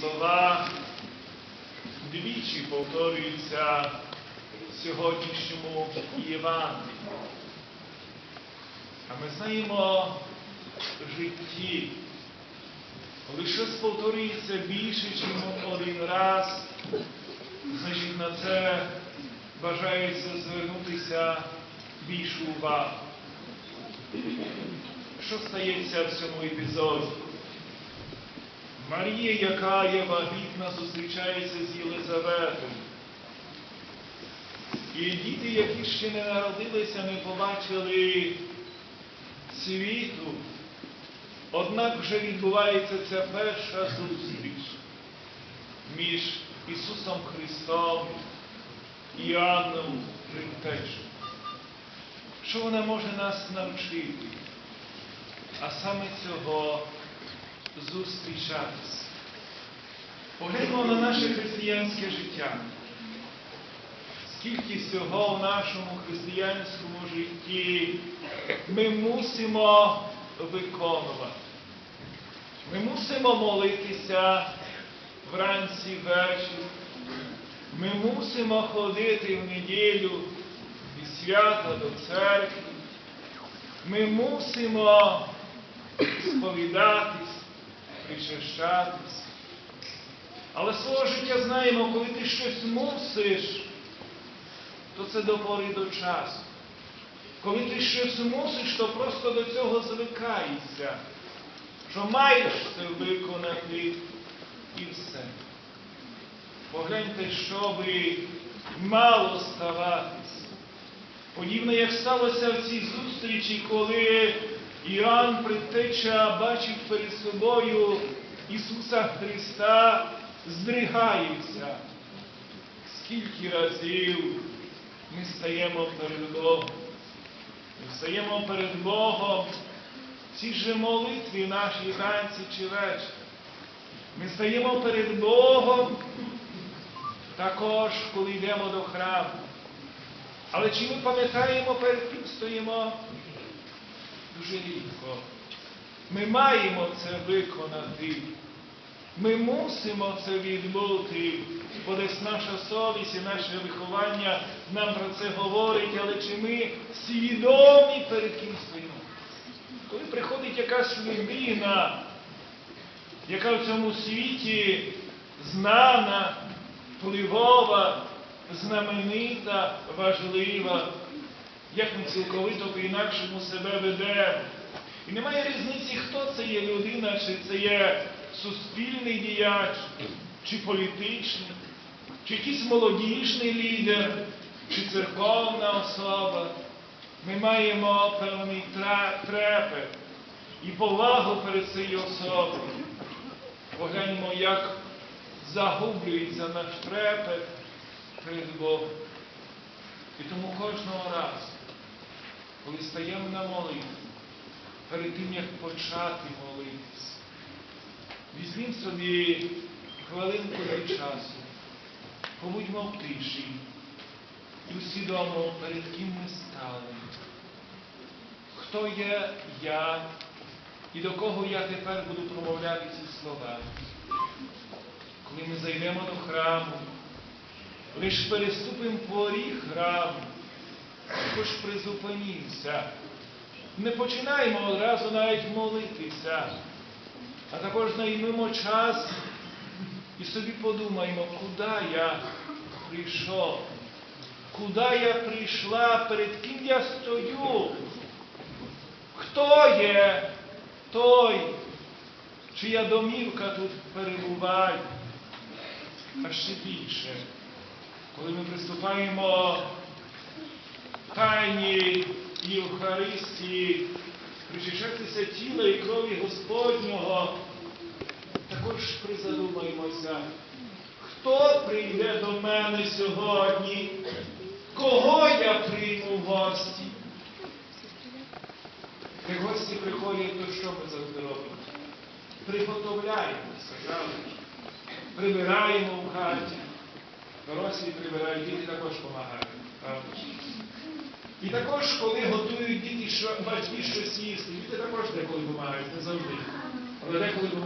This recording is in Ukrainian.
слова двічі повторюються в сьогоднішньому Євангелії. А ми знаємо житті, коли щось повторюється більше, ніж один раз, значить на це бажається звернутися більшу увагу. Що стається в цьому епізоді? Марія, яка є вагітна, зустрічається з Єлизаветом. І діти, які ще не народилися, не побачили світу. Однак вже відбувається ця перша зустріч між Ісусом Христом і Іоанном Предтечем. Що вона може нас навчити? А саме цього зустрічатися. Погляньмо на наше християнське життя. Скільки всього в нашому християнському житті ми мусимо виконувати. Ми мусимо молитися вранці ввечері. Ми мусимо ходити в неділю і свята до церкви. Ми мусимо сповідатись, причащатись. Але свого життя знаємо, коли ти щось мусиш, то це до пори до часу. Коли ти щось мусиш, то просто до цього звикаєшся, що маєш це виконати і все. Погляньте, що би мало ставатись. Подібно, як сталося в цій зустрічі, коли Іоанн Предтеча бачить перед собою Ісуса Христа, здригається. Скільки разів ми стаємо перед Богом. Ми стаємо перед Богом в цій же молитві нашій вранці чи вечір. Ми стаємо перед Богом також, коли йдемо до храму. Але чи ми пам'ятаємо, перед ким стоїмо? Дуже рідко. Ми маємо це виконати. Ми мусимо це відбути, бо десь наша совість і наше виховання нам про це говорить, але чи ми свідомі перед ким стоїмо? Коли приходить якась людина, яка в цьому світі знана, впливова, знаменита, важлива, як ми цілковито по-інакшому себе ведемо. І немає різниці, хто це є людина, чи це є суспільний діяч, чи політичний, чи якийсь молодіжний лідер, чи церковна особа. Ми маємо певний трепет і повагу перед цією особою. Погляньмо, як загублюється наш трепет перед Богом. І тому кожного разу, коли стаємо на молитву, перед тим, як почати молитися, візьміть собі хвилинку від часу, побудьмо в тиші і усвідомо, перед ким ми стали. Хто є я і до кого я тепер буду промовляти ці слова? Коли ми зайдемо до храму, лиш переступимо поріг храму, також призупинімося. Не починаємо одразу навіть молитися, а також знаймемо час і собі подумаємо, куди я прийшов, куди я прийшла, перед ким я стою. Хто є той, чия домівка тут перебуває? А ще більше, коли ми приступаємо тайні Євхаристії, причащатися тіла і крові Господнього, також призадумаємося, хто прийде до мене сьогодні, кого я прийму в гості? Як гості приходять, то що ми завжди робимо? Приготовляємося, правда? Прибираємо в хаті. Дорослі прибирають, діти також допомагають. І також, коли готують діти, що, батьки щось їсти, діти також деколи допомагають, не завжди. Але деколи допомагають.